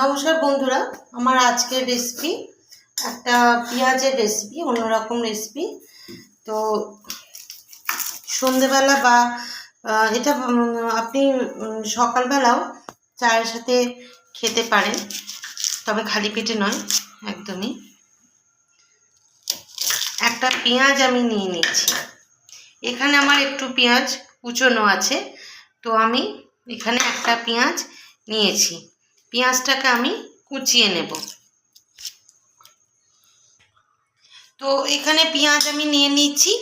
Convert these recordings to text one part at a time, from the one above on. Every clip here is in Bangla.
নমস্কার বন্ধুরা, আমার আজকের রেসিপি একটা পেঁয়াজের রেসিপি অন্যরকম রেসিপি তো সন্ধেবেলা বা এটা আপনি সকালবেলাও চায়ের সাথে খেতে পারেন, তবে খালি পেটে নয়, একদমই। একটা পেঁয়াজ আমি নিয়ে নিচ্ছি। এখানে আমার একটু পেঁয়াজ কুচোনো আছে, তো আমি এখানে একটা পেঁয়াজ নিয়েছি। পেঁয়াজটাকে আমি কুচিয়ে নেব। তো এখানে পেঁয়াজ আমি নিয়ে নিচ্ছি,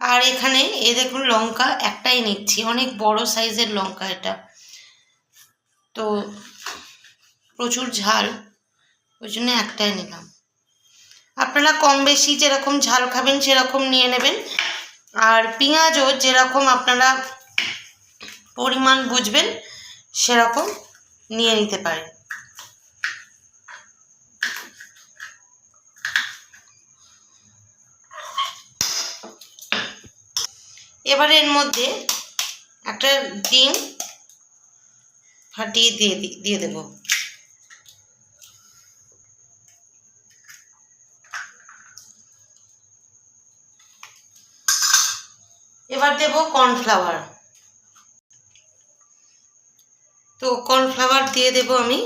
আর এখানে এ দেখুন লঙ্কা একটাই নিচ্ছি, অনেক বড় সাইজের লঙ্কা এটা। তো প্রচুর ঝাল, ওই জন্য একটাই নিলাম। আপনারা কম বেশি যেরকম ঝাল খাবেন সেরকম নিয়ে নেবেন। আর পেঁয়াজও যেরকম আপনারা পরিমাণ বুঝবেন, সেরকম নিয়ে নিতে পারেন। এবার এর মধ্যে একটা ডিম ফাটিয়ে দিয়ে দিয়ে দেবো। এবার দেব কর্নফ্লাওয়ার। তো কর্নফ্লাওয়ার দিয়ে দেব আমি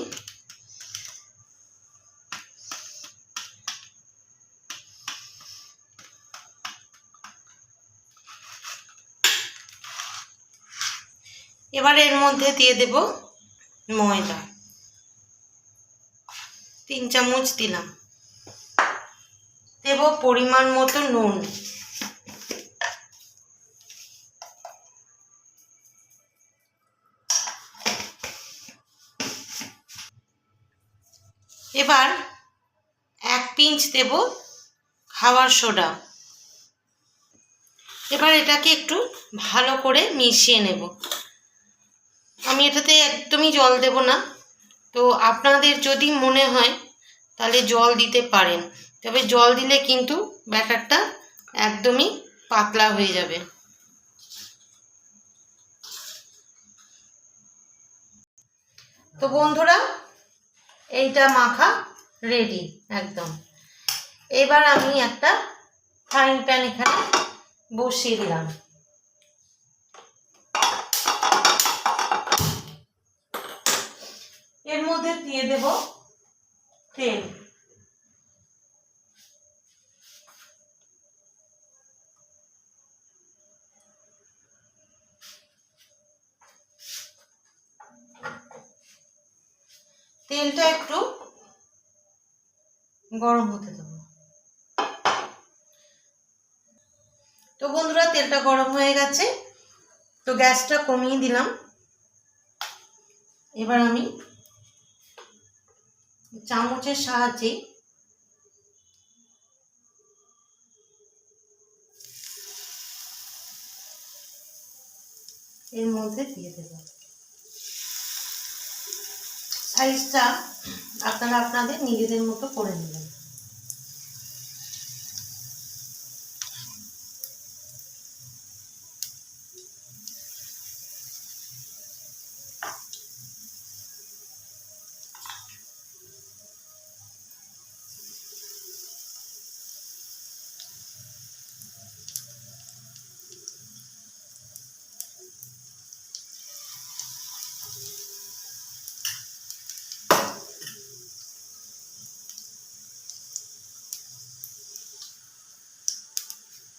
এবার এর মধ্যে দিয়ে দেব ময়দা। তিন চামচ দিলাম। দেব পরিমাণ মতো নুন। এবার এক পিঞ্চ দেব খাওয়ার সোডা। এবার এটাকে একটু ভালো করে মিশিয়ে নেব। আমি এটাতে একদমই জল দেব না। তো আপনাদের যদি মনে হয়, তাহলে জল দিতে পারেন। তবে জল দিলে কিন্তু ব্যাটারটা একদমই পাতলা হয়ে যাবে। তো বন্ধুরা, এইটা মাখা রেডি একদম। এবার আমি একটা ফ্রাইং প্যান এখানে বসিয়ে দিলাম। এর মধ্যে দিয়ে দেব তেল। তেলটা একটু গরম হতে দেবো। তো বন্ধুরা, তেলটা গরম হয়ে গেছে। তো গ্যাসটা কমিয়ে দিলাম। এবার আমি চামচের সাহায্যে এর মধ্যে দিয়ে দেব। সাইজটা আপনারা আপনাদের নিজেদের মতো করে নেবেন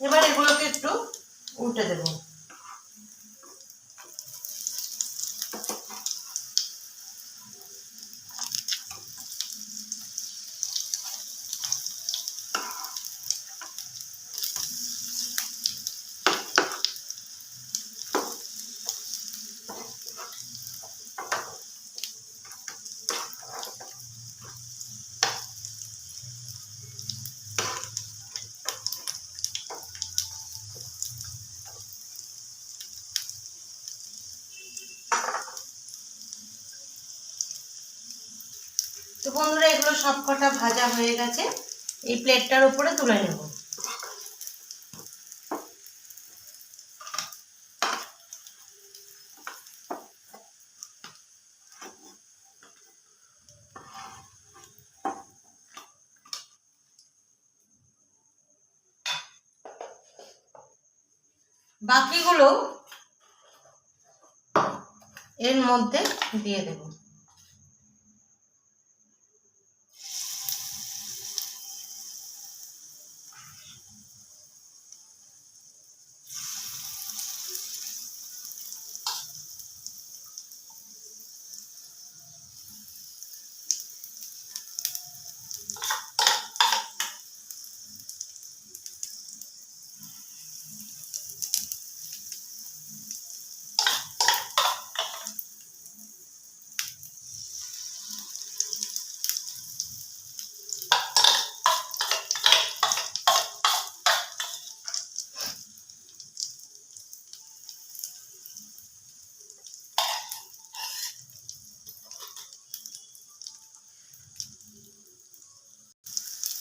এবার এগুলোকে একটু উল্টে দেব। বন্ধুরা, এগুলো সবকটা ভাজা হয়ে গেছে। এই প্লেটটার উপরে তুলে নেব। বাকিগুলো এর মধ্যে দিয়ে দেবো।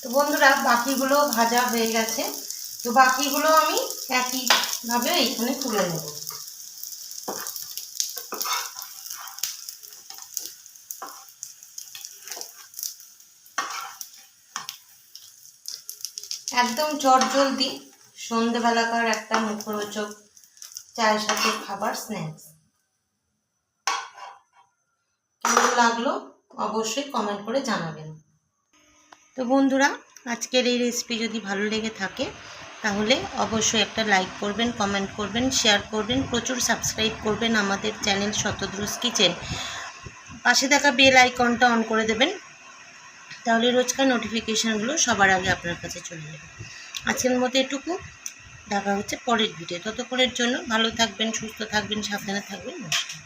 তো বন্ধুরা, বাকিগুলো ভাজা হয়ে গেছে। তো বাকিগুলো আমি একইভাবে এইখানে তুলে নেব। একদম চটজলদি, সন্ধেবেলাকার একটা মুখরোচক চায়ের সাথে খাবার স্ন্যাক্স কেমন লাগল অবশ্যই কমেন্ট করে জানাবেন। তো বন্ধুরা, আজকের এই রেসিপি যদি ভালো লেগে থাকে, তাহলে অবশ্যই একটা লাইক করবেন কমেন্ট করবেন শেয়ার করবেন, প্রচুর সাবস্ক্রাইব করবেন আমাদের চ্যানেল শতদ্রুস কিচেন পাশে থাকা বেল আইকনটা অন করে দেবেন, তাহলে রোজকার নোটিফিকেশানগুলো সবার আগে আপনার কাছে চলে যাবে। আজকের মতো এটুকু, দেখা হচ্ছে পরের ভিডিও ততক্ষণের জন্য ভালো থাকবেন, সুস্থ থাকবেন, সাবধানে থাকবেন, নমস্কার।